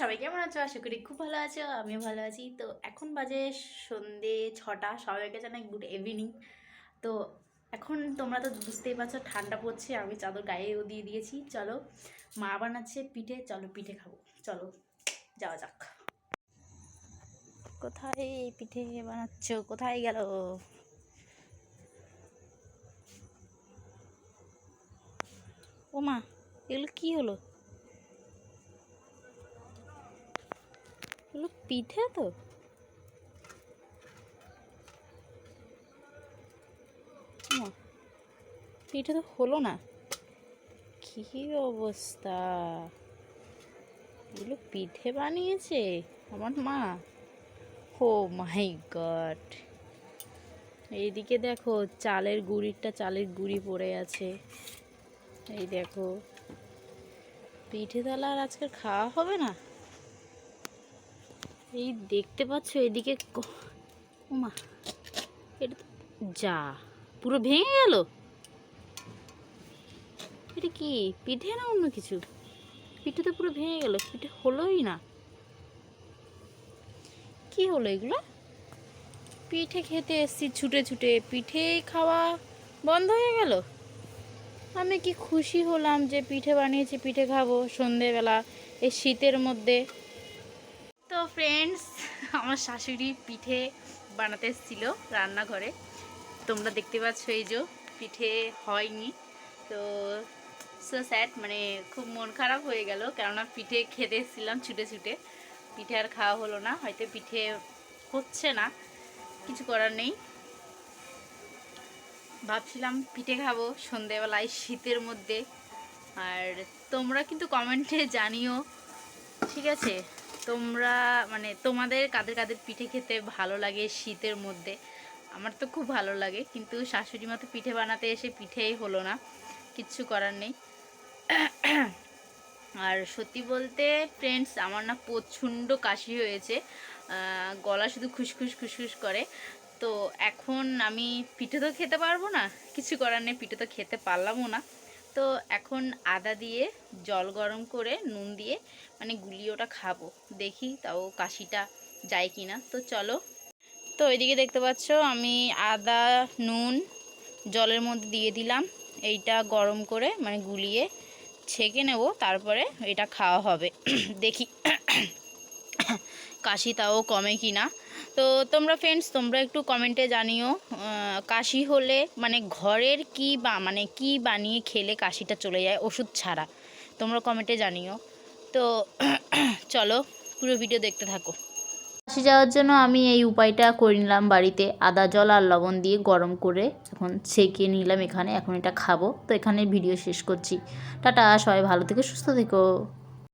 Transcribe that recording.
সবাই কেমন আছো? আশা করি খুব ভালো আছো, আমিও ভালো আছি। তো এখন বাজে সন্ধে ছটা সবাইকে জানাই গুড ইভিনিং তো এখন তোমরা তো বুঝতেই পারছ ঠান্ডা পড়ছে, আমি চাদর গায়েও দিয়ে দিয়েছি। চলো, মা বানাচ্ছে পিঠে, চলো পিঠে খাব। চলো, যাওয়া যাক। কোথায় পিঠে বানাচ্ছ? কোথায় গেল? ও মা এগুলো কি হলো এগুলো পিঠে তো? পিঠে তো হলো না। কি অবস্থা? এগুলো পিঠে বানিয়েছে আমার মা। Oh my god. এইদিকে দেখো, চালের গুঁড়িটা চালের গুঁড়ি পড়ে আছে। এই দেখো, পিঠে তাহলে আর আজকে খাওয়া হবে না? এই দেখতে পাচ্ছ এদিকে ওমা, এটা যা, পুরো ভেঙে গেল। এটা কি, পিঠে না অন্য কিছু? পিঠে তো পুরো ভেঙে গেল, পিঠে হলোই না। কি হলো এগুলো? পিঠে খেতে এসছি, ছুটে ছুটে। পিঠে খাওয়া বন্ধ হয়ে গেল? আমি কি খুশি হলাম যে পিঠে বানিয়েছি, পিঠে খাব সন্ধেবেলা, এই শীতের মধ্যে। তো ফ্রেন্ডস আমার শাশুড়ি পিঠে বানাতে এসেছিল রান্নাঘরে। তোমরা দেখতে পাচ্ছ এই যে পিঠে হয়নি। তো সো স্যাড মানে খুব মন খারাপ হয়ে গেল। কেননা পিঠে খেতে এসেছিলাম ছুটে ছুটে। পিঠে আর খাওয়া হলো না, হয়তো পিঠে হচ্ছে না, কিছু করার নেই। ভাবছিলাম পিঠে খাব সন্ধেবেলায় শীতের মধ্যে। আর তোমরা কিন্তু কমেন্টে জানিও, ঠিক আছে? তোমরা মানে তোমাদের কাদের কাদের পিঠে খেতে ভালো লাগে শীতের মধ্যে? আমার তো খুব ভালো লাগে, কিন্তু শাশুড়ি মতো পিঠে বানাতে এসে পিঠেই হলো না, কিচ্ছু করার নেই। আর সত্যি বলতে ফ্রেন্ডস আমার না প্রচণ্ড কাশি হয়েছে গলা শুধু খুসখুস খুসখুস করে। তো এখন আমি পিঠে তো খেতে পারব না, কিছু করার নেই, পিঠে তো খেতে পারলামও না। তো এখন আদা দিয়ে জল গরম করে নুন দিয়ে মানে গুলিয়ে ওটা খাব। দেখি তাও কাশিটা যায় কি না তো চলো। তো এদিকে দেখতে পাচ্ছ আমি আদা, নুন জলের মধ্যে দিয়ে দিলাম। এইটা গরম করে মানে গুলিয়ে ছেঁকে নেব। তারপরে এটা খাওয়া হবে। দেখি। কাশি তাও কমে কি না? তো তোমরা ফ্রেন্ডস তোমরা একটু কমেন্টে জানিও কাশি হলে মানে ঘরের কি বা মানে কি বানিয়ে খেলে কাশিটা চলে যায় ওষুধ ছাড়া? তোমরা কমেন্টে জানিও। তো চলো, পুরো ভিডিও দেখতে থাকো। কাশি যাওয়ার জন্য আমি এই উপায়টা করে নিলাম বাড়িতে, আদা, জল আর লবণ দিয়ে গরম করে এখন ছেঁকে নিলাম এখানে, এখন এটা খাব। তো এখানে ভিডিও শেষ করছি। টাটা, সবাই ভালো থেকে, সুস্থ থেকো।